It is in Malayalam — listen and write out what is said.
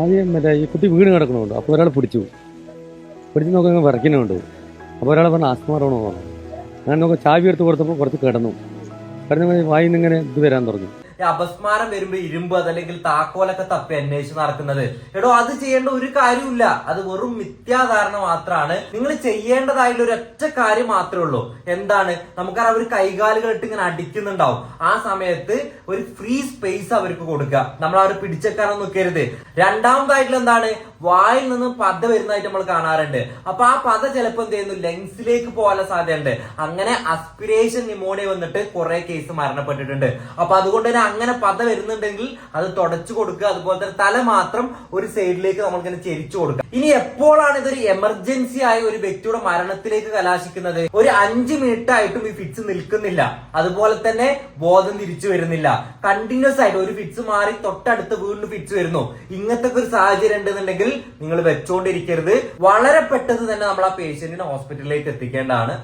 ആദ്യം മറ്റേ ഈ കുട്ടി വീണ് കിടക്കണമുണ്ട് അപ്പോൾ ഒരാൾ പിടിച്ചു. പിടിച്ച് നോക്കുമ്പോൾ വിറയ്ക്കുന്നുണ്ട്. അപ്പോൾ ഒരാൾ പറഞ്ഞു ആസ്മാറാണോ പറഞ്ഞു. ഞാൻ നോക്കാം ചാവി എടുത്ത് കൊടുത്തപ്പോൾ കുറച്ച് കിടന്നു. കിടന്നു വായിൽ ഇങ്ങനെ ഇത് വരാൻ തുടങ്ങി. അപസ്മാരം വരുമ്പോ ഇരുമ്പ് അതല്ലെങ്കിൽ താക്കോലൊക്കെ തപ്പി അന്വേഷിച്ച് നടക്കുന്നത്. എടോ അത് ചെയ്യേണ്ട ഒരു കാര്യമില്ല അത് വെറും മിഥ്യാധാരണ മാത്രമാണ് നിങ്ങൾ ചെയ്യേണ്ടതായിട്ടുള്ള ഒരു ഒറ്റ കാര്യം മാത്രമേ ഉള്ളൂ. എന്താണ്? നമുക്കറിയാം അവർ കൈകാലുകൾ ഇട്ട് ഇങ്ങനെ അടിക്കുന്നുണ്ടാവും. ആ സമയത്ത് ഒരു ഫ്രീ സ്പേസ് അവർക്ക് കൊടുക്കുക. നമ്മൾ അവർ പിടിച്ചെക്കാനൊന്നും നിൽക്കരുത്. രണ്ടാമതായിട്ടുള്ള എന്താണ്? വായിൽ നിന്ന് പത വരുന്നതായിട്ട് നമ്മൾ കാണാറുണ്ട്. അപ്പൊ ആ പത ചിലപ്പോൾ എന്ത് ചെയ്യുന്നു? ലങ്സിലേക്ക് പോകാനുള്ള സാധ്യതയുണ്ട്. അങ്ങനെ അസ്പിരേഷൻ നിമോണിയ വന്നിട്ട് കുറെ കേസ് മരണപ്പെട്ടിട്ടുണ്ട്. അപ്പൊ അതുകൊണ്ട് തന്നെ അങ്ങനെ പത വരുന്നുണ്ടെങ്കിൽ അത് തുടച്ചു കൊടുക്കുക. അതുപോലെ തന്നെ തല മാത്രം ഒരു സൈഡിലേക്ക് നമ്മൾക്കിങ്ങനെ ചെരിച്ചു കൊടുക്കുക. ഇനി എപ്പോഴാണ് ഇതൊരു എമർജൻസി ആയ ഒരു വ്യക്തിയുടെ മരണത്തിലേക്ക് കലാശിക്കുന്നത്? ഒരു അഞ്ച് മിനിറ്റ് ആയിട്ടും ഈ ഫിറ്റ്സ് നിൽക്കുന്നില്ല. അതുപോലെ തന്നെ ബോധം തിരിച്ചു വരുന്നില്ല. കണ്ടിന്യൂസ് ആയിട്ട് ഒരു ഫിറ്റ്സ് മാറി തൊട്ടടുത്ത് വീണ്ടും ഫിറ്റ്സ് വരുന്നു. ഇങ്ങനത്തെ ഒരു സാഹചര്യം ഉണ്ടെന്നുണ്ടെങ്കിൽ നിങ്ങൾ വെച്ചോണ്ടിരിക്കരുത്. വളരെ പെട്ടെന്ന് തന്നെ നമ്മൾ ആ പേഷ്യന്റിനെ ഹോസ്പിറ്റലിലേക്ക് എത്തിക്കേണ്ടതാണ്.